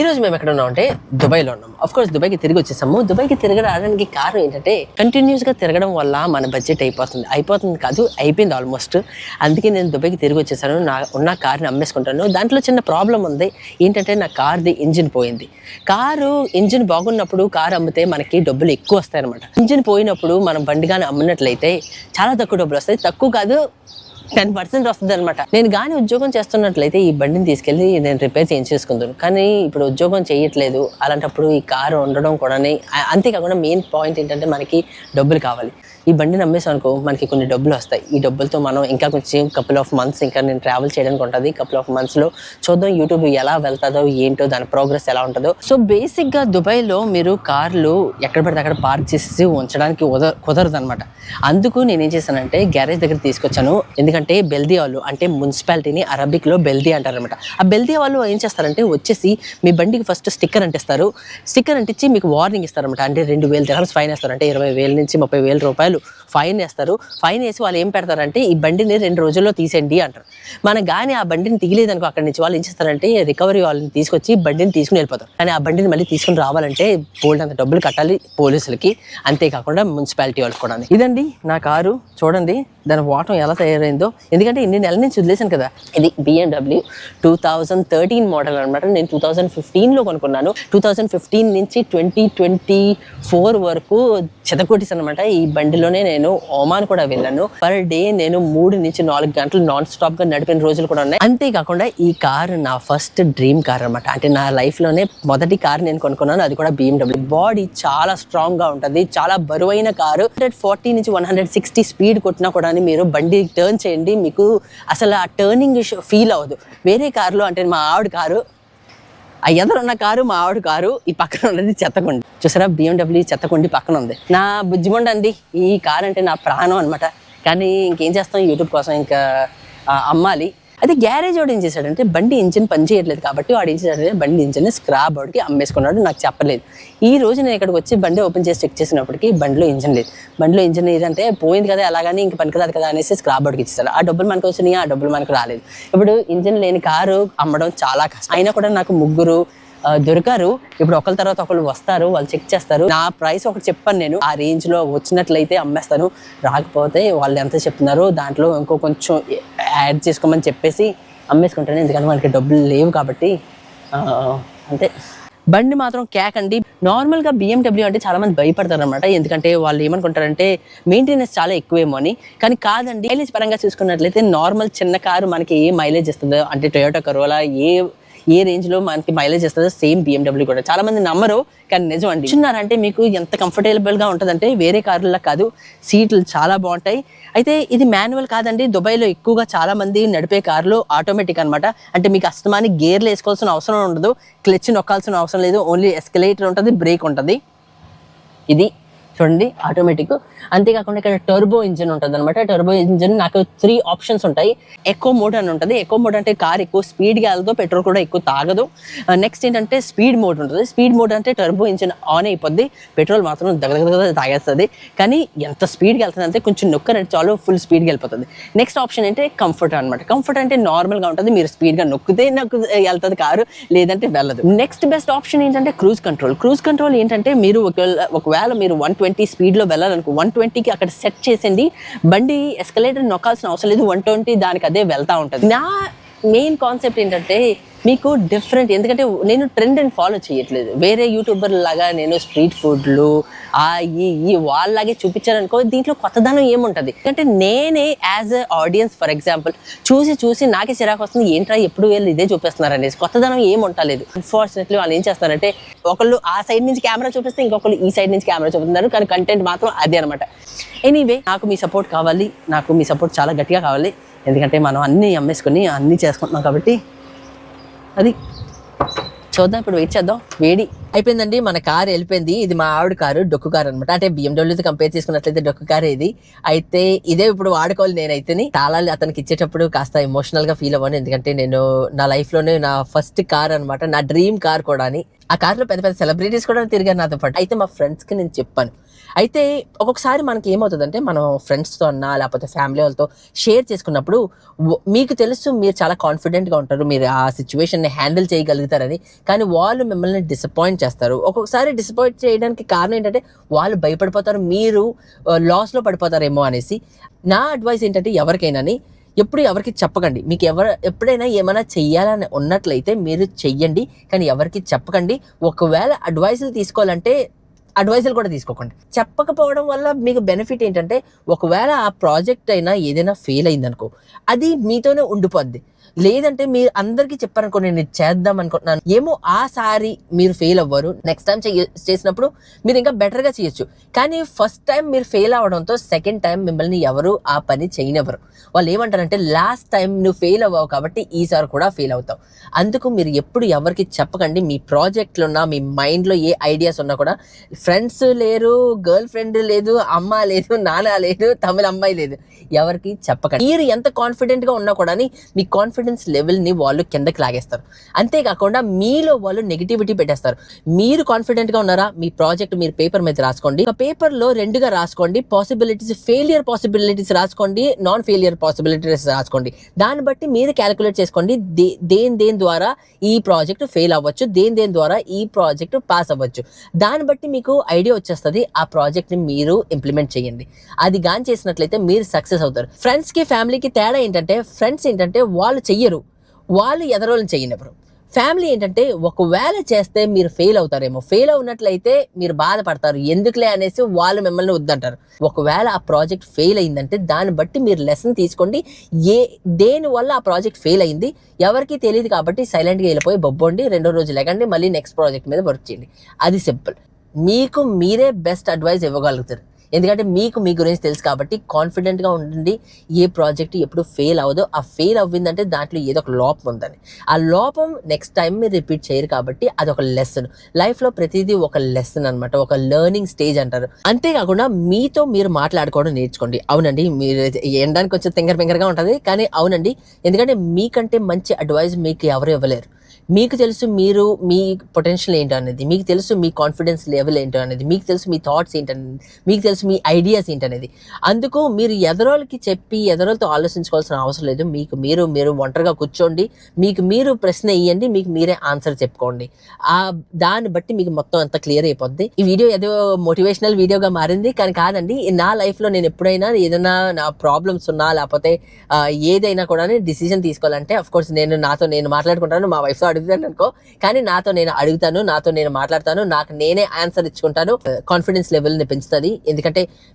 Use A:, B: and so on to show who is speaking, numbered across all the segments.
A: ఈ రోజు మేము ఎక్కడ ఉన్నాం అంటే దుబాయ్లో ఉన్నాం అఫ్ కోర్స్ దుబాయ్కి తిరిగి వచ్చేసాము. దుబాయ్కి తిరగడానికి కారణం ఏంటంటే కంటిన్యూస్గా తిరగడం వల్ల మన బడ్జెట్ అయిపోతుంది. అయిపోతుంది కాదు అయిపోయింది ఆల్మోస్ట్ అందుకే నేను దుబాయ్కి తిరిగి వచ్చేసాను. నా ఉన్న కార్ని అమ్మేసుకుంటాను. దాంట్లో చిన్న ప్రాబ్లం ఉంది. ఏంటంటే నా కార్ది ఇంజిన్ పోయింది. కారు ఇంజిన్ బాగున్నప్పుడు కారు అమ్మితే మనకి డబ్బులు ఎక్కువ వస్తాయి అనమాట ఇంజిన్ పోయినప్పుడు మనం బండిగానే అమ్మినట్లయితే చాలా తక్కువ డబ్బులు వస్తాయి. తక్కువ కాదు టెన్ పర్సెంట్ వస్తుంది అనమాట నేను కానీ ఉద్యోగం చేస్తున్నట్లయితే ఈ బండిని తీసుకెళ్ళి నేను రిపేర్ చేయించేసుకుందాను. కానీ ఇప్పుడు ఉద్యోగం చేయట్లేదు. అలాంటప్పుడు ఈ కారు ఉండడం కూడా అంతేకాకుండా మెయిన్ పాయింట్ ఏంటంటే మనకి డబ్బులు కావాలి. ఈ బండిని అమ్మేసాం అనుకో మనకి కొన్ని డబ్బులు వస్తాయి. ఈ డబ్బులతో మనం ఇంకా కొంచెం కపుల్ ఆఫ్ మంత్స్ ఇంకా నేను ట్రావెల్ చేయడానికి ఉంటుంది. కపుల్ ఆఫ్ మంత్స్లో చూద్దాం యూట్యూబ్ ఎలా వెళ్తుందో ఏంటో దాని ప్రోగ్రెస్ ఎలా ఉంటుందో. సో బేసిక్గా దుబాయ్లో మీరు కార్లు ఎక్కడ పడితే అక్కడ పార్క్ చేసి ఉంచడానికి కుదర కుదరదు అనమాట అందుకు నేను ఏం చేశానంటే గ్యారేజ్ దగ్గర తీసుకొచ్చాను. ఎందుకంటే బెల్దియా వాళ్ళు అంటే మున్సిపాలిటీని అరబిక్లో బెల్దియా అంటారనమాట ఆ బెల్దియా వాళ్ళు ఏం చేస్తారంటే వచ్చేసి మీ బండికి ఫస్ట్ స్టిక్కర్ అంటిస్తారు. స్టిక్కర్ అంటించి మీకు వార్నింగ్ ఇస్తారనమాట అంటే రెండు వేలు దగ్గర ఫైన్ వేస్తారు. అంటే ఇరవై వేల నుంచి ముప్పై వేల రూపాయలు ఫైన్ వేస్తారు. ఫైన్ వేసి వాళ్ళు ఏం పెడతారంటే ఈ బండిని రెండు రోజుల్లో తీసేయండి అంటారు. మన కానీ ఆ బండిని తీయలేదనుకో అక్కడి నుంచి వాళ్ళు ఏం చేస్తారంటే రికవరీ వాళ్ళని తీసుకొచ్చి బండిని తీసుకుని వెళ్ళిపోతారు. కానీ ఆ బండిని మళ్ళీ తీసుకుని రావాలంటే బోల్డ్ అంత డబ్బులు కట్టాలి పోలీసులకి. అంతేకాకుండా మున్సిపాలిటీ వాళ్ళకి కూడా. ఇదండి నా కారు. చూడండి దాని వాటం ఎలా తయారైందో. ఎందుకంటే ఇన్ని నెలల నుంచి వదిలేశాను కదా. ఇది BMW two thousand thirteen model అనమాట నేను టూ థౌజండ్ ఫిఫ్టీన్లో కొనుక్కున్నాను. టూ థౌజండ్ ఫిఫ్టీన్ నుంచి ట్వంటీ ట్వంటీ ఫోర్ వరకు చెతకొట్టేసి అనమాట ఈ బండిలోనే నేను ఓమాన్ కూడా వెళ్ళాను. పర్ డే నేను మూడు నుంచి నాలుగు గంటలు నాన్ స్టాప్గా నడిపిన రోజులు కూడా ఉన్నాయి. అంతేకాకుండా ఈ కార్ నా ఫస్ట్ డ్రీమ్ కార్ అనమాట అంటే నా లైఫ్లోనే మొదటి కార్ నేను కొనుక్కున్నాను. అది కూడా బిఎండబ్ల్యూ. బాడీ చాలా స్ట్రాంగ్గా ఉంటుంది. చాలా బరువైన కారు. హండ్రెడ్ ఫార్టీ నుంచి వన్ హండ్రెడ్ సిక్స్టీ స్పీడ్ కొట్టినా కూడా మీరు బండి టర్న్ చేయండి. మీకు అసలు ఆ టర్నింగ్ ఫీల్ అవ్వదు. వేరే కారులో అంటే మా ఆవిడ కారు ఆ ఎదురున్న కారు మా ఆవిడ కారు ఈ పక్కన ఉన్నది చెత్తకుండి. చూసారా? బిఎండబ్ల్యూ చెత్తకుండి పక్కన ఉంది. నా బుజ్జిమండ అండి. ఈ కారు అంటే నా ప్రాణం అనమాట కానీ ఇంకేం చేస్తాం? యూట్యూబ్ కోసం ఇంకా అమ్మాలి. అయితే గ్యారేజ్ వాడు ఏం చేశాడంటే బండి ఇంజిన్ పని చేయట్లేదు కాబట్టి వాడు ఏం చేశాడంటే బండి ఇంజిన్ స్క్రాప్ వాడికి అమ్మేసుకున్నాడు. నాకు చెప్పలేదు. ఈ రోజు నేను ఇక్కడికి వచ్చి బండి ఓపెన్ చేసి చెక్ చేసినప్పటికీ బండిలో ఇంజిన్ లేదు. బండిలో ఇంజిన్ లేదంటే పోయింది కదా ఎలాగని ఇంక పనికిరాదు కదా అనేసి స్క్రాప్ బోర్డుకి ఇచ్చేసారు ఆ డబ్బులు మనకు వచ్చినాయి? ఆ డబ్బులు మనకు రాలేదు. ఇప్పుడు ఇంజిన్ లేని కారు అమ్మడం చాలా కష్టం. అయినా కూడా నాకు ముగ్గురు దొరికారు. ఇప్పుడు ఒకరి తర్వాత ఒకరు వస్తారు వాళ్ళు చెక్ చేస్తారు. నా ప్రైస్ ఒకటి చెప్పాను నేను. ఆ రేంజ్లో వచ్చినట్లయితే అమ్మేస్తాను. రాకపోతే వాళ్ళు ఎంత చెప్తున్నారు దాంట్లో ఇంకో కొంచెం యాడ్ చేసుకోమని చెప్పేసి అమ్మేసుకుంటాను. ఎందుకంటే మనకి డబ్బులు లేవు కాబట్టి అంతే. బండి మాత్రం క్యాక్ అండి. నార్మల్గా బిఎండబ్ల్యూ అంటే చాలా మంది భయపడతారు అనమాట ఎందుకంటే వాళ్ళు ఏమనుకుంటారంటే మెయింటెనెన్స్ చాలా ఎక్కువేమో అని. కానీ కాదండి మైలేజ్ పరంగా చూసుకున్నట్లయితే నార్మల్ చిన్న కారు మనకి ఏ మైలేజ్ ఇస్తుందో అంటే టొయోటో కరోలా ఏ ఏ రేంజ్లో మనకి మైలేజ్ ఇస్తుందో సేమ్ బిఎండబ్ల్యూ కూడా. చాలా మంది నమ్మరు కానీ నిజం అండి. చిన్నారంటే మీకు ఎంత కంఫర్టబుల్గా ఉంటుందంటే వేరే కార్లలో కాదు సీట్లు చాలా బాగుంటాయి. అయితే ఇది మాన్యువల్ కాదండి దుబాయ్లో ఎక్కువగా చాలా మంది నడిపే కార్లు ఆటోమేటిక్ అన్నమాట. అంటే మీకు అస్తమాని గేర్లు వేసుకోవాల్సిన అవసరం ఉండదు క్లచ్ నొక్కాల్సిన అవసరం లేదు ఓన్లీ ఎస్కలేటర్ ఉంటుంది బ్రేక్ ఉంటుంది. ఇది చూడండి ఆటోమేటిక్ అంతేకాకుండా ఇక్కడ టర్బో ఇంజిన్ ఉంటుంది అనమాట టర్బో ఇంజిన్ నాకు త్రీ ఆప్షన్స్ ఉంటాయి. ఎక్కువ మోడ్ అని ఉంటుంది. ఎక్కువ మోడ్ అంటే కార్ ఎక్కువ స్పీడ్గా వెళ్తావు పెట్రోల్ కూడా ఎక్కువ తాగదు. Uh, నెక్స్ట్ ఏంటంటే స్పీడ్ మోడ్ ఉంటుంది. స్పీడ్ మోడ్ అంటే టర్బో ఇంజిన్ ఆన్ అయిపోద్ది. పెట్రోల్ మాత్రం దగ్గర తాగేస్తుంది. కానీ ఎంత స్పీడ్గా వెళ్తుంది అంటే కొంచెం నొక్కరంటే చాలు ఫుల్ స్పీడ్గా వెళ్ళిపోతుంది. నెక్స్ట్ ఆప్షన్ అంటే కంఫర్ట్ అనమాట కంఫర్ట్ అంటే నార్మల్గా ఉంటుంది. మీరు స్పీడ్గా నొక్కితే నొక్కు uh, వెళ్తుంది కారు లేదంటే వెళ్ళదు. నెక్స్ట్ బెస్ట్ ఆప్షన్ ఏంటంటే క్రూజ్ కంట్రోల్ క్రూజ్ కంట్రోల్ ఏంటంటే మీరు ఒకవేళ ఒకవేళ మీరు వన్ ట్వంటీ స్పీడ్లో వెళ్ళాలనుకో వన్ ట్వంటీకి అక్కడ సెట్ చేసింది బండి ఎస్కలేటర్ నొక్కాల్సిన అవసరం లేదు వన్ ట్వంటీ దానికి అదే వెళ్తా ఉంటుంది. నా మెయిన్ కాన్సెప్ట్ ఏంటంటే మీకు డిఫరెంట్ ఎందుకంటే నేను ట్రెండ్ అండ్ ఫాలో చేయట్లేదు. వేరే యూట్యూబర్ లాగా నేను స్ట్రీట్ ఫుడ్లు ఆ ఈ ఈ వాళ్ళలాగే చూపించారనుకో అనుకో దీంట్లో కొత్తదనం ఏముంటుంది? ఎందుకంటే నేనే as a audience for example చూసి చూసి నాకే చిరాకు వస్తుంది ఏంట్రా ఎప్పుడు వీళ్ళు ఇదే చూపిస్తున్నారు అనేసి కొత్తదనం ఏం అన్ఫార్చునేట్లీ వాళ్ళు ఏం చేస్తారంటే ఒకళ్ళు ఆ సైడ్ నుంచి కెమెరా చూపిస్తే ఇంకొకళ్ళు ఈ సైడ్ నుంచి కెమెరా చూపిస్తున్నారు కానీ కంటెంట్ మాత్రం అదే అనమాట ఎనీవే నాకు మీ సపోర్ట్ కావాలి నాకు మీ సపోర్ట్ చాలా గట్టిగా కావాలి. ఎందుకంటే మనం అన్నీ అమ్మేసుకొని అన్నీ చేసుకుంటున్నాం కాబట్టి అది చూద్దాం ఇప్పుడు వెయిట్ చేద్దాం వేడి. అయిపోయిందండి మన కారు వెళ్ళిపోయింది. ఇది మా ఆవిడ కారు డొక్కు కారు అనమాట అంటే బిఎండబ్ల్యూతో కంపేర్ చేసుకున్నట్లయితే డొక్కు కారు ఇది. అయితే ఇదే ఇప్పుడు వాడుకోవాలి నేనైతే తాళాలు అతనికి ఇచ్చేటప్పుడు కాస్త ఎమోషనల్గా ఫీల్ అవ్వను. ఎందుకంటే నేను నా లైఫ్లోనే నా ఫస్ట్ కార్ అనమాట నా డ్రీమ్ కార్ కూడా అని ఆ కార్లో పెద్ద పెద్ద సెలబ్రిటీస్ కూడా తిరిగారు నాతో పాటు. అయితే మా ఫ్రెండ్స్కి నేను చెప్పాను. అయితే ఒక్కొక్కసారి మనకి ఏమవుతుందంటే మనం ఫ్రెండ్స్తో అన్నా లేకపోతే ఫ్యామిలీ వాళ్ళతో షేర్ చేసుకున్నప్పుడు మీకు తెలుసు మీరు చాలా కాన్ఫిడెంట్గా ఉంటారు. మీరు ఆ సిచ్యువేషన్ని హ్యాండిల్ చేయగలుగుతారని. కానీ వాళ్ళు మిమ్మల్ని డిసప్పాయింట్ చేస్తారు. ఒక్కొక్కసారి డిసప్పాయింట్ చేయడానికి కారణం ఏంటంటే వాళ్ళు భయపడిపోతారు. మీరు లాస్లో పడిపోతారేమో అనేసి. నా అడ్వైస్ ఏంటంటే ఎవరికైనాని ఎప్పుడు ఎవరికి చెప్పకండి. మీకు ఎవరు ఎప్పుడైనా ఏమైనా చెయ్యాలని ఉన్నట్లయితే మీరు చెయ్యండి. కానీ ఎవరికి చెప్పకండి. ఒకవేళ అడ్వైసులు తీసుకోవాలంటే అడ్వైజులు కూడా తీసుకోకండి. చెప్పకపోవడం వల్ల మీకు బెనిఫిట్ ఏంటంటే ఒకవేళ ఆ ప్రాజెక్ట్ అయినా ఏదైనా ఫెయిల్ అయిందనుకో అది మీతోనే ఉండిపోద్ది. లేదంటే మీరు అందరికీ చెప్పారనుకో నేను చేద్దాం అనుకుంటున్నాను. ఏమో ఆ సారి మీరు ఫెయిల్ అవ్వరు. నెక్స్ట్ టైం చేసినప్పుడు మీరు ఇంకా బెటర్గా చేయొచ్చు. కానీ ఫస్ట్ టైం మీరు ఫెయిల్ అవడంతో సెకండ్ టైం మిమ్మల్ని ఎవరు ఆ పని చేయనివ్వరు. వాళ్ళు ఏమంటారంటే లాస్ట్ టైం నువ్వు ఫెయిల్ అవ్వవు కాబట్టి ఈసారి కూడా ఫెయిల్ అవుతావు. అందుకు మీరు ఎప్పుడు ఎవరికి చెప్పకండి. మీ ప్రాజెక్ట్లో ఉన్న మీ మైండ్లో ఏ ఐడియాస్ ఉన్నా కూడా ఫ్రెండ్స్ లేరు గర్ల్ ఫ్రెండ్ లేదు అమ్మ లేదు నాన్న లేదు తమిళ అమ్మాయి లేదు. ఎవరికి చెప్పకండి. మీరు ఎంత కాన్ఫిడెంట్గా ఉన్నా కూడా మీ కాన్ఫిడెన్స్ లెవెల్ని వాళ్ళు కిందకి లాగేస్తారు. అంతేకాకుండా మీలో వాళ్ళు నెగిటివిటీ పెట్టేస్తారు. మీరు కాన్ఫిడెంట్గా ఉన్నారా? మీ ప్రాజెక్ట్ మీరు పేపర్ మీద రాసుకోండి. ఒక పేపర్లో రెండుగా రాసుకోండి. పాసిబిలిటీస్ ఫెయిలియర్ పాసిబిలిటీస్ రాసుకోండి. నాన్ ఫెయిలియర్ పాసిబిలిటీస్ రాసుకోండి. దాన్ని బట్టి మీరు క్యాలిక్యులేట్ చేసుకోండి. దే దేని దేని ద్వారా ఈ ప్రాజెక్ట్ ఫెయిల్ అవ్వచ్చు. దేని దేని ద్వారా ఈ ప్రాజెక్ట్ పాస్ అవ్వచ్చు. దాన్ని బట్టి మీకు ఐడియా వచ్చేస్తుంది. ఆ ప్రాజెక్ట్ని మీరు ఇంప్లిమెంట్ చేయండి. అది గాని చేసినట్లయితే మీరు సక్సెస్ అవుతారు. ఫ్రెండ్స్కి ఫ్యామిలీకి తేడా ఏంటంటే ఫ్రెండ్స్ ఏంటంటే వాళ్ళు చెయ్యరు. వాళ్ళు ఎదరోళ్ళని చేయనివ్వరు ఫ్యామిలీ ఏంటంటే ఒకవేళ చేస్తే మీరు ఫెయిల్ అవుతారేమో. ఫెయిల్ అవునట్లయితే మీరు బాధపడతారు. ఎందుకులే అనేసి వాళ్ళు మిమ్మల్ని వద్దంటారు. ఒకవేళ ఆ ప్రాజెక్ట్ ఫెయిల్ అయిందంటే దాన్ని బట్టి మీరు లెసన్ తీసుకోండి. ఏ దేని వల్ల ఆ ప్రాజెక్ట్ ఫెయిల్ అయింది? ఎవరికి తెలియదు కాబట్టి సైలెంట్గా వెళ్ళిపోయి బొబ్బోండి రెండో రోజు లేకండి మళ్ళీ నెక్స్ట్ ప్రాజెక్ట్ మీద వర్క్ చేయండి. అది సింపుల్ మీకు మీరే బెస్ట్ అడ్వైస్ ఇవ్వగలుగుతారు. ఎందుకంటే మీకు మీ గురించి తెలుసు కాబట్టి కాన్ఫిడెంట్గా ఉండండి. ఏ ప్రాజెక్ట్ ఎప్పుడు ఫెయిల్ అవ్వదో ఆ ఫెయిల్ అవ్విందంటే దాంట్లో ఏదో ఒక లోపం ఉందని. ఆ లోపం నెక్స్ట్ టైం మీరు రిపీట్ చేయరు కాబట్టి అది ఒక లెసన్ లైఫ్లో ప్రతిదీ ఒక లెసన్ అనమాట ఒక లెర్నింగ్ స్టేజ్ అంటారు. అంతేకాకుండా మీతో మీరు మాట్లాడుకోవడం నేర్చుకోండి. అవునండి మీరు ఎండడానికి కొంచెం తింగర్ పింగరగా ఉంటుంది కానీ అవునండి ఎందుకంటే మీకంటే మంచి అడ్వైజ్ మీకు ఎవరు ఇవ్వలేరు. మీకు తెలుసు మీరు మీ పొటెన్షియల్ ఏంటో అనేది మీకు తెలుసు మీ కాన్ఫిడెన్స్ లెవెల్ ఏంటో అనేది మీకు తెలుసు మీ థాట్స్ ఏంటనేది మీకు తెలుసు మీ ఐడియాస్ ఏంటనేది. అందుకు మీరు ఎదరోళ్ళకి చెప్పి ఎదరోళ్ళతో ఆలోచించుకోవాల్సిన అవసరం లేదు. మీకు మీరు మీరు ఒంటరిగా కూర్చోండి. మీకు మీరు ప్రశ్న ఇవ్వండి మీకు మీరే ఆన్సర్ చెప్పుకోండి. ఆ దాన్ని బట్టి మీకు మొత్తం అంత క్లియర్ అయిపోద్ది. ఈ వీడియో ఏదో మోటివేషనల్ వీడియోగా మారింది. కానీ కాదండి నా లైఫ్లో నేను ఎప్పుడైనా ఏదైనా నా ప్రాబ్లమ్స్ ఉన్నా లేకపోతే ఏదైనా కూడా డిసిజన్ తీసుకోవాలంటే అఫ్ కోర్స్ నేను నాతో నేను మాట్లాడుకుంటాను. మా వైఫ్తో అడుగుతాను అనుకో. కానీ నాతో నేను అడుగుతాను నాతో నేను మాట్లాడతాను. నాకు నేనే ఆన్సర్ ఇచ్చుకుంటాను. కాన్ఫిడెన్స్ లెవెల్ని పెంచుతుంది. ఎందుకంటే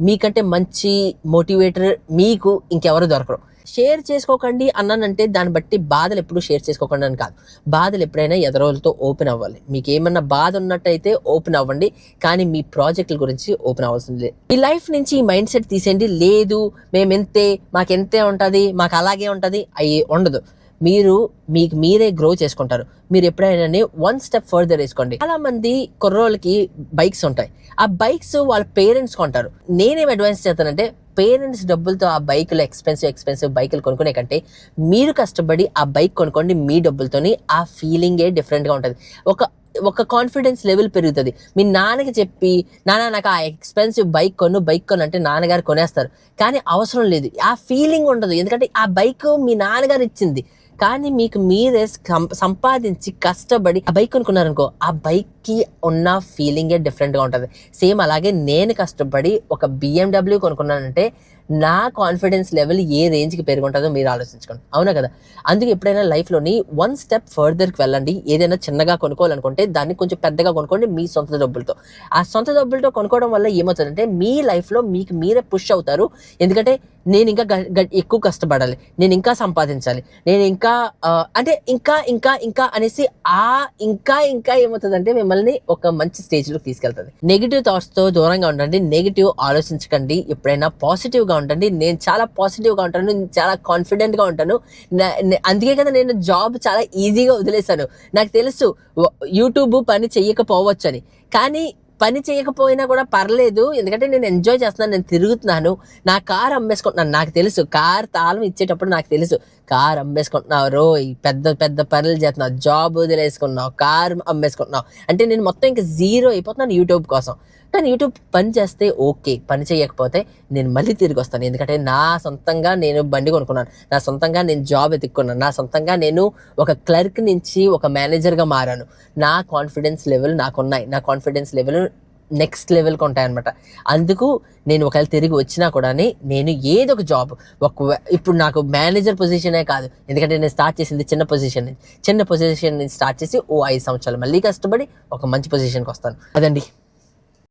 A: మీకంటే మంచి మోటివేటర్ మీకు ఇంకెవరు దొరకరు. షేర్ చేసుకోకండి అన్నానంటే దాన్ని బట్టి బాధలు ఎప్పుడు షేర్ చేసుకోకండి అని కాదు. బాధలు ఎప్పుడైనా ఎదరోలతో ఓపెన్ అవ్వాలి. మీకు ఏమన్నా బాధ ఉన్నట్టయితే ఓపెన్ అవ్వండి. కానీ మీ ప్రాజెక్టుల గురించి ఓపెన్ అవ్వాల్సింది. లేదు ఈ లైఫ్ నుంచి ఈ మైండ్ సెట్ తీసేయండి. లేదు మేము ఎంతే మాకెంతే ఉంటుంది మాకు అలాగే ఉంటుంది అవి ఉండదు. మీరు మీకు మీరే గ్రో చేసుకుంటారు. మీరు ఎప్పుడైనా వన్ స్టెప్ ఫర్దర్ వేసుకోండి. చాలా మంది కుర్రోళ్ళకి బైక్స్ ఉంటాయి. ఆ బైక్స్ వాళ్ళ పేరెంట్స్ కొంటారు. నేనేం అడ్వైస్ చేస్తానంటే పేరెంట్స్ డబ్బులతో ఆ బైకులు ఎక్స్పెన్సివ్ ఎక్స్పెన్సివ్ బైకులు కొనుక్కునే కంటే మీరు కష్టపడి ఆ బైక్ కొనుక్కోండి మీ డబ్బులతోని ఆ ఫీలింగే డిఫరెంట్గా ఉంటుంది. ఒక ఒక కాన్ఫిడెన్స్ లెవెల్ పెరుగుతుంది. మీ నాన్నకి చెప్పి నాన్న నాకు ఆ ఎక్స్పెన్సివ్ బైక్ కొను బైక్ కొను అంటే నాన్నగారు కొనేస్తారు. కానీ అవసరం లేదు. ఆ ఫీలింగ్ ఉండదు. ఎందుకంటే ఆ బైక్ మీ నాన్నగారు ఇచ్చింది. కానీ మీకు మీరే సం- సంపాదించి కష్టపడి ఆ బైక్ కొనుక్కున్నారనుకో ఆ బైక్కి ఉన్న ఫీలింగే డిఫరెంట్గా ఉంటుంది. సేమ్ అలాగే నేను కష్టపడి ఒక బిఎండబ్ల్యూ కొనుక్కున్నానంటే నా కాన్ఫిడెన్స్ లెవెల్ ఏ రేంజ్కి పెరుగుంటుందో మీరు ఆలోచించుకోండి. అవునా కదా? అందుకే ఎప్పుడైనా లైఫ్లోని వన్ స్టెప్ ఫర్దర్కి వెళ్ళండి. ఏదైనా చిన్నగా కొనుక్కోవాలనుకుంటే దాన్ని కొంచెం పెద్దగా కొనుక్కోండి మీ సొంత డబ్బులతో ఆ సొంత డబ్బులతో కొనుక్కోవడం వల్ల ఏమవుతుందంటే మీ లైఫ్లో మీకు మీరే పుష్ అవుతారు. ఎందుకంటే నేను ఇంకా గ- గ- ఎక్కువ కష్టపడాలి. నేను ఇంకా సంపాదించాలి. నేను ఇంకా అంటే ఇంకా ఇంకా ఇంకా అనేసి ఆ ఇంకా ఇంకా ఏమవుతుందంటే మిమ్మల్ని ఒక మంచి స్టేజ్లోకి తీసుకెళ్తుంది. నెగిటివ్ థాట్స్తో దూరంగా ఉండండి. నెగిటివ్ ఆలోచించకండి. ఎప్పుడైనా పాజిటివ్గా ఉండండి. నేను చాలా పాజిటివ్గా ఉంటాను. నేను చాలా కాన్ఫిడెంట్గా ఉంటాను. అందుకే కదా నేను జాబ్ చాలా ఈజీగా వదిలేశాను. నాకు తెలుసు యూట్యూబ్ పని చెయ్యకపోవచ్చు అని కానీ పని చేయకపోయినా కూడా పర్లేదు. ఎందుకంటే నేను ఎంజాయ్ చేస్తున్నాను నేను తిరుగుతున్నాను. నా కార్ అమ్మేసుకుంటున్నాను. నాకు తెలుసు కార్ తాళం ఇచ్చేటప్పుడు నాకు తెలుసు. కార్ అమ్మేసుకుంటున్నావు రోయ్ పెద్ద పెద్ద పనులు చేస్తున్నావు జాబ్ వదిలేసుకున్నావు కార్ అమ్మేసుకుంటున్నావు. అంటే నేను మొత్తం ఇంకా జీరో అయిపోతున్నాను యూట్యూబ్ కోసం. కానీ యూట్యూబ్ పని చేస్తే ఓకే పని చేయకపోతే నేను మళ్ళీ తిరిగి వస్తాను. ఎందుకంటే నా సొంతంగా నేను బండి కొనుక్కున్నాను. నా సొంతంగా నేను జాబ్ ఎత్తుక్కున్నాను నా సొంతంగా నేను ఒక క్లర్క్ నుంచి ఒక మేనేజర్గా మారాను. నా కాన్ఫిడెన్స్ లెవెల్ నాకు ఉన్నాయి నా కాన్ఫిడెన్స్ లెవెల్ నెక్స్ట్ లెవెల్కి ఉంటాయి అనమాట అందుకు నేను ఒకవేళ తిరిగి వచ్చినా కూడా నేను ఏదో ఒక జాబ్ ఒక ఇప్పుడు నాకు మేనేజర్ పొజిషనే కాదు. ఎందుకంటే నేను స్టార్ట్ చేసింది చిన్న పొజిషన్ నుంచి. చిన్న పొజిషన్ నుంచి స్టార్ట్ చేసి ఓ ఐదు సంవత్సరాలు మళ్ళీ కష్టపడి ఒక మంచి పొజిషన్కి వస్తాను. అదండి.